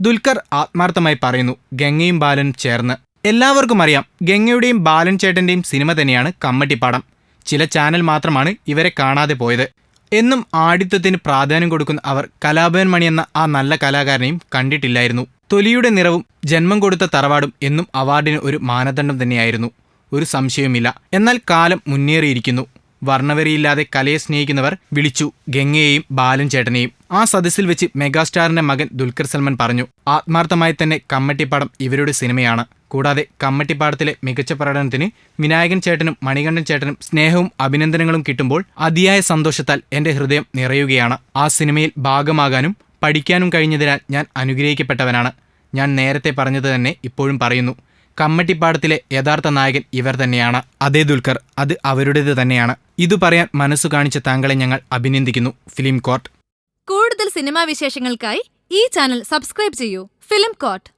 ദുൽഖർ ആത്മാർത്ഥമായി പറയുന്നു ഗംഗയും ബാലൻ ചേർന്ന്. എല്ലാവർക്കും അറിയാം ഗംഗയുടെയും ബാലൻ ചേട്ടന്റെയും സിനിമ തന്നെയാണ് കമ്മട്ടിപ്പാടം ചില ചാനൽ മാത്രമാണ് ഇവരെ കാണാതെ പോയത്. എന്നും ആടിത്തത്തിന് പ്രാധാന്യം കൊടുക്കുന്ന അവർ കലാഭവൻ മണി എന്ന ആ നല്ല കലാകാരനെയും കണ്ടിട്ടില്ലായിരുന്നു. തൊലിയുടെ നിറവും ജന്മം കൊടുത്ത തറവാടും എന്നും അവാർഡിന് ഒരു മാനദണ്ഡം തന്നെയായിരുന്നു. ഒരു സംശയവുമില്ല. എന്നാൽ കാലം മുന്നേറിയിരിക്കുന്നു. വർണവരിയില്ലാതെ കലയെ സ്നേഹിക്കുന്നവർ വിളിച്ചു ഗംഗയെയും ബാലൻ ചേട്ടനെയും. ആ സദസ്സിൽ വെച്ച് മെഗാസ്റ്റാറിന്റെ മകൻ ദുൽഖർ സൽമാൻ പറഞ്ഞു ആത്മാർത്ഥമായി തന്നെ കമ്മട്ടിപ്പാടം ഇവരുടെ സിനിമയാണ്. കൂടാതെ കമ്മട്ടിപ്പാടത്തിലെ മികച്ച പ്രകടനത്തിന് വിനായകൻ ചേട്ടനും മണികണ്ഠൻ ചേട്ടനും സ്നേഹവും അഭിനന്ദനങ്ങളും കിട്ടുമ്പോൾ അതിയായ സന്തോഷത്താൽ എന്റെ ഹൃദയം നിറയുകയാണ്. ആ സിനിമയിൽ ഭാഗമാകാനും പഠിക്കാനും കഴിഞ്ഞതിനാൽ ഞാൻ അനുഗ്രഹിക്കപ്പെട്ടവനാണ്. ഞാൻ നേരത്തെ പറഞ്ഞത് തന്നെ ഇപ്പോഴും പറയുന്നു. കമ്മട്ടിപ്പാടത്തിലെ യഥാർത്ഥ നായകൻ ഇവർ തന്നെയാണ്. അതേ ദുൽഖർ അത് അവരുടേത് തന്നെയാണ്. ഇതു പറയാൻ മനസ്സു കാണിച്ച താങ്കളെ ഞങ്ങൾ അഭിനന്ദിക്കുന്നു. Film court. കൂടുതൽ സിനിമാ വിശേഷങ്ങൾക്കായി ഈ ചാനൽ സബ്സ്ക്രൈബ് ചെയ്യൂ. Film court